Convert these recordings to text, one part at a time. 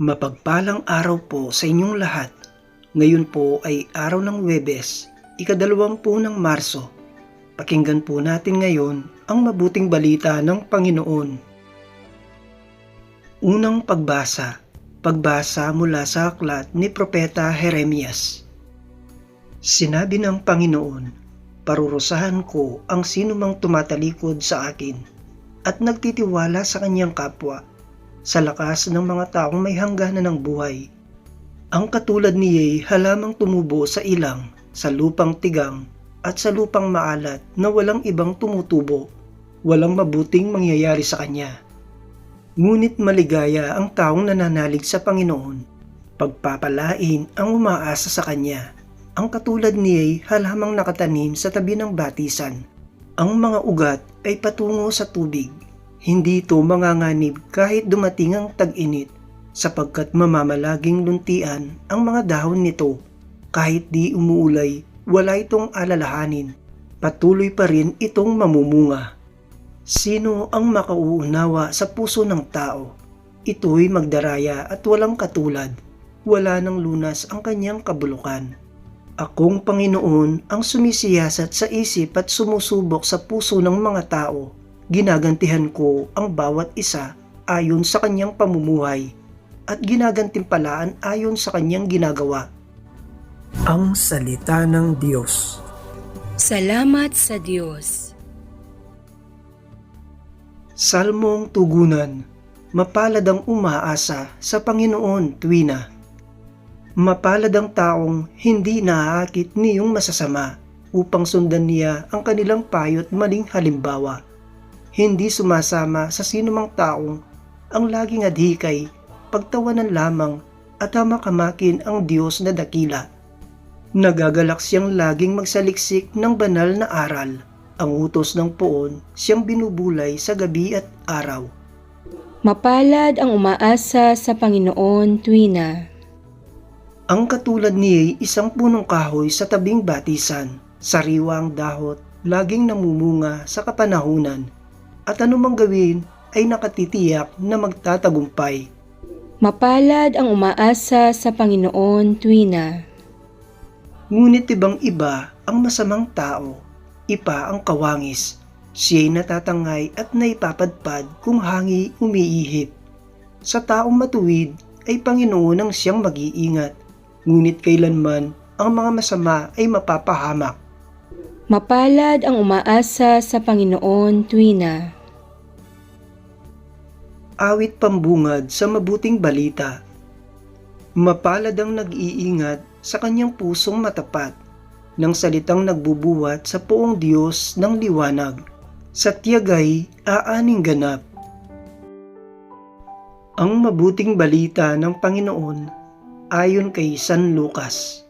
Mapagpalang araw po sa inyong lahat. Ngayon po ay araw ng Webes, ikadalawampu ng Marso. Pakinggan po natin ngayon ang mabuting balita ng Panginoon. Unang pagbasa, pagbasa mula sa aklat ni Propeta Jeremias. Sinabi ng Panginoon, parurusahan ko ang sinumang tumatalikod sa akin at nagtitiwala sa kanyang kapwa sa lakas ng mga taong may hangganan ng buhay. Ang katulad niya'y halamang tumubo sa ilang, sa lupang tigang, at sa lupang maalat na walang ibang tumutubo, walang mabuting mangyayari sa kanya. Ngunit maligaya ang taong nananalig sa Panginoon, pagpapalain ang umaasa sa Kanya. Ang katulad niya'y halamang nakatanim sa tabi ng batisan. Ang mga ugat ay patungo sa tubig hindi ito manganganib kahit dumating ang tag-init sapagkat mamamalaging luntian ang mga dahon nito. Kahit di umuulay, wala itong alalahanin. Patuloy pa rin itong mamumunga. Sino ang makauunawa sa puso ng tao? Ito'y magdaraya at walang katulad. Wala ng lunas ang kanyang kabulukan. Akong Panginoon ang sumisiyasat sa isip at sumusubok sa puso ng mga tao ginagantihan ko ang bawat isa ayon sa kanyang pamumuhay at ginagantimpalaan ayon sa kanyang ginagawa. Ang Salita ng Diyos Salamat sa Diyos. Salmong Tugunan Mapalad ang umaasa sa Panginoon tuwina. Mapalad ang taong hindi naaakit niyong masasama upang sundan niya ang kanilang payo't maling halimbawa hindi sumasama sa sinumang taong ang laging adhikay, pagtawanan lamang at hamakamakin ang Diyos na dakila. Nagagalak siyang laging magsaliksik ng banal na aral. Ang utos ng poon siyang binubulay sa gabi at araw. Mapalad ang umaasa sa Panginoon tuwina. Ang katulad niya'y isang punong kahoy sa tabing batisan, sariwa ang dahot, laging namumunga sa kapanahunan, at anumang gawin ay nakatitiyak na magtatagumpay. Mapalad ang umaasa sa Panginoon tuwina. Ngunit ibang iba ang masamang tao, ipa ang kawangis. Siya'y natatangay at naipapadpad kung hangi umiihip. Sa taong matuwid ay Panginoon ang siyang mag-iingat, ngunit kailanman ang mga masama ay mapapahamak. Mapalad ang umaasa sa Panginoon tuwina. Awit pambungad sa mabuting balita. Mapalad ang nag-iingat sa kanyang pusong matapat ng salitang nagbubuhat sa poong Diyos ng liwanag. Sa tiyagay aaning ganap. Ang mabuting balita ng Panginoon ayon kay San Lucas.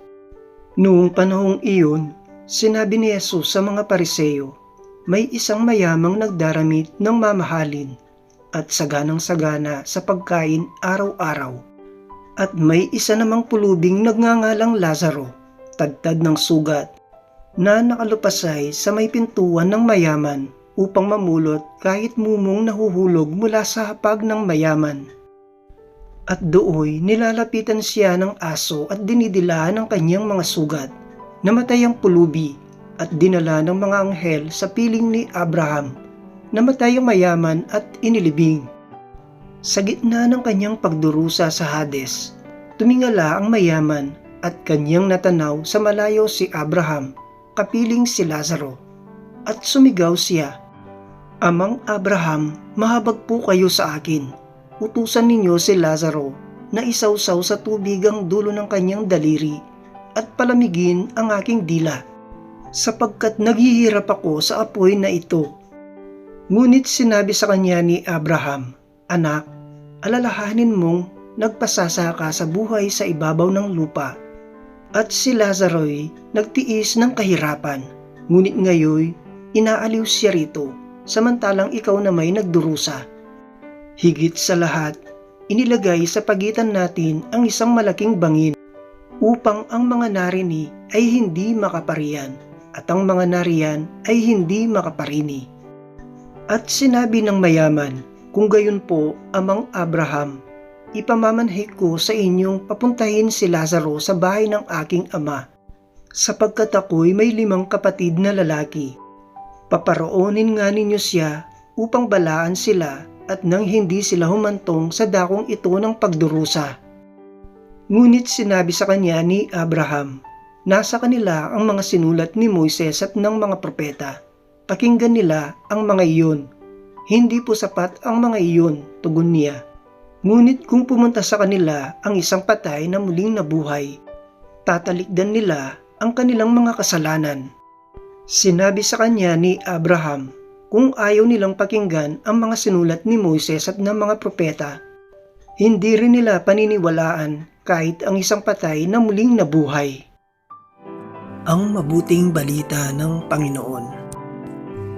Noong panahong iyon, sinabi ni Jesus sa mga pariseyo, may isang mayamang nagdaramit ng mamahalin at saganang-sagana sa pagkain araw-araw. At may isa namang pulubing nagngangalang Lazaro, tagtad ng sugat, na nakalupasay sa may pintuan ng mayaman upang mamulot kahit mumong nahuhulog mula sa hapag ng mayaman. At dooy nilalapitan siya ng aso at dinidilaan ng kanyang mga sugat. Namatay ang pulubi at dinala ng mga anghel sa piling ni Abraham namatay ang mayaman at inilibing. Sa gitna ng kanyang pagdurusa sa Hades, tumingala ang mayaman at kanyang natanaw sa malayo si Abraham, kapiling si Lazaro. At sumigaw siya, Amang Abraham, mahabag po kayo sa akin. Utusan ninyo si Lazaro na isawsaw sa tubig ang dulo ng kanyang daliri at palamigin ang aking dila sapagkat naghihirap ako sa apoy na ito Ngunit sinabi sa kanya ni Abraham, Anak, alalahanin mong nagpasasa ka sa buhay sa ibabaw ng lupa. At si Lazaro'y nagtiis ng kahirapan, ngunit ngayon inaaliw siya rito, samantalang ikaw na may nagdurusa. Higit sa lahat, inilagay sa pagitan natin ang isang malaking bangin upang ang mga narini ay hindi makaparian at ang mga nariyan ay hindi makaparini. At sinabi ng mayaman, kung gayon po, amang Abraham, ipamamanhik ko sa inyong papuntahin si Lazaro sa bahay ng aking ama, sapagkat ako'y may limang kapatid na lalaki. Paparoonin nga ninyo siya upang balaan sila at nang hindi sila humantong sa dakong ito ng pagdurusa. Ngunit sinabi sa kanya ni Abraham, nasa kanila ang mga sinulat ni Moises at ng mga propeta. Pakinggan nila ang mga iyon. Hindi po sapat ang mga iyon, tugon niya. Ngunit kung pumunta sa kanila ang isang patay na muling nabuhay, tatalikdan nila ang kanilang mga kasalanan. Sinabi sa kanya ni Abraham, kung ayaw nilang pakinggan ang mga sinulat ni Moises at ng mga propeta, hindi rin nila paniniwalaan kahit ang isang patay na muling nabuhay. Ang mabuting balita ng Panginoon.